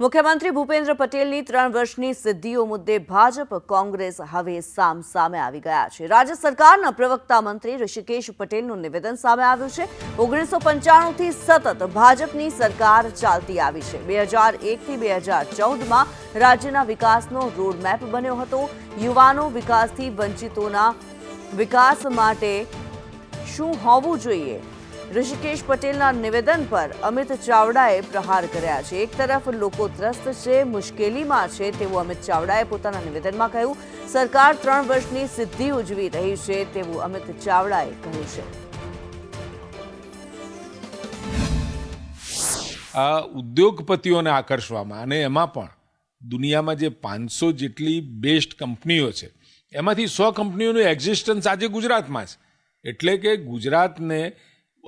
મુખ્યમંત્રી ભૂપેન્દ્ર પટેલની ત્રણ વર્ષની સિદ્ધિઓ મુદ્દે ભાજપ, કોંગ્રેસ હવે સામ સામે આવી ગયા છે. રાજ્ય સરકારના પ્રવક્તા મંત્રી ઋષિકેશ પટેલનું નિવેદન સામે આવ્યું છે. ઓગણીસો પંચાણુંથી સતત ભાજપની સરકાર ચાલતી આવી છે. બે હજાર એકથી બે હજાર ચૌદમાં રાજ્યના વિકાસનો રોડમેપ બન્યો હતો. યુવાનો વિકાસથી વંચિતોના વિકાસ માટે શું હોવું જોઈએ? ઋષિકેશ પટેલના નિવેદન પર અમિત ચાવડાએ પ્રહાર કર્યા છે. એક તરફ લોકો ત્રસ્ત છે, મુશ્કેલીમાં છે તેવું અમિત ચાવડાએ પોતાના નિવેદનમાં કહ્યું. સરકાર ત્રણ વર્ષની સિદ્ધિ ઉજવી રહી છે તેવું અમિત ચાવડાએ કહ્યું છે. આ ઉદ્યોગપતિઓને આકર્ષવામાં અને એમાં પણ દુનિયામાં જે પાંચસો જેટલી બેસ્ટ કંપનીઓ છે, એમાંથી સો કંપનીઓનું એક્ઝિસ્ટન્સ આજે ગુજરાતમાં છે. એટલે કે ગુજરાતને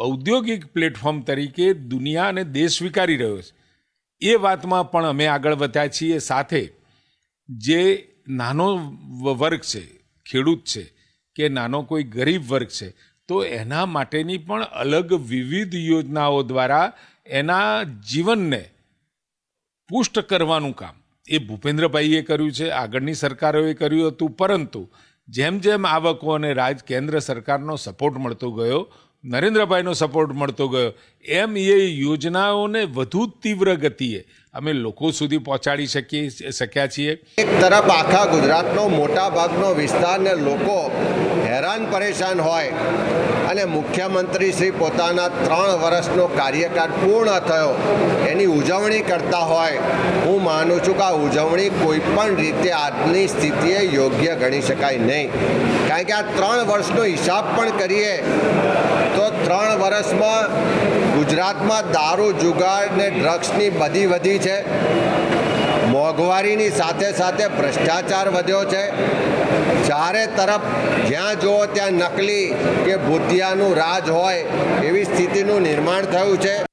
ઔદ્યોગિક પ્લેટફોર્મ તરીકે દુનિયા અને દેશ સ્વીકારી રહ્યો છે. એ વાતમાં પણ અમે આગળ વધ્યા છીએ. સાથે જે નાનો વર્ગ છે, ખેડૂત છે, કે નાનો કોઈ ગરીબ વર્ગ છે, તો એના માટેની પણ અલગ વિવિધ યોજનાઓ દ્વારા એના જીવનને પુષ્ટ કરવાનું કામ. એ ભૂપેન્દ્રભાઈએ કર્યું છે, આગળની સરકારોએ કર્યું હતું. પરંતુ જેમ જેમ આવકો અને રાજ, કેન્દ્ર સરકારનો સપોર્ટ મળતો ગયો નરેન્દ્રભાઈનો સપોર્ટ મળતો ગયો. એમ એ યોજનાઓને વધુ તીવ્ર ગતિએ અમે લોકો સુધી પહોંચાડી શકીએ શક્યા છીએ. એક તરફ આખા ગુજરાતનો મોટા ભાગનો વિસ્તારને લોકો હેરાન પરેશાન હોય અને મુખ્યમંત્રી શ્રી પોતાના ત્રણ વર્ષનો કાર્યકાળ પૂર્ણ થયો. એની ઉજવણી કરતા હોય, હું માનું છું કે આ ઉજવણી કોઈ પણ રીતે આજની સ્થિતિએ યોગ્ય ગણી શકાય નહીં. કારણ કે આ ત્રણ વર્ષનો હિસાબ પણ કરીએ, તો ત્રણ વર્ષમાં ગુજરાતમાં દારૂ, જુગાર ને ડ્રગ્સની બધી વધી છે. મોંઘવારીની સાથે સાથે ભ્રષ્ટાચાર વધ્યો છે. ચારે તરફ જ્યાં જુઓ ત્યાં નકલી કે ભૂતિયાનું રાજ હોય એવી સ્થિતિનું નિર્માણ થયું છે.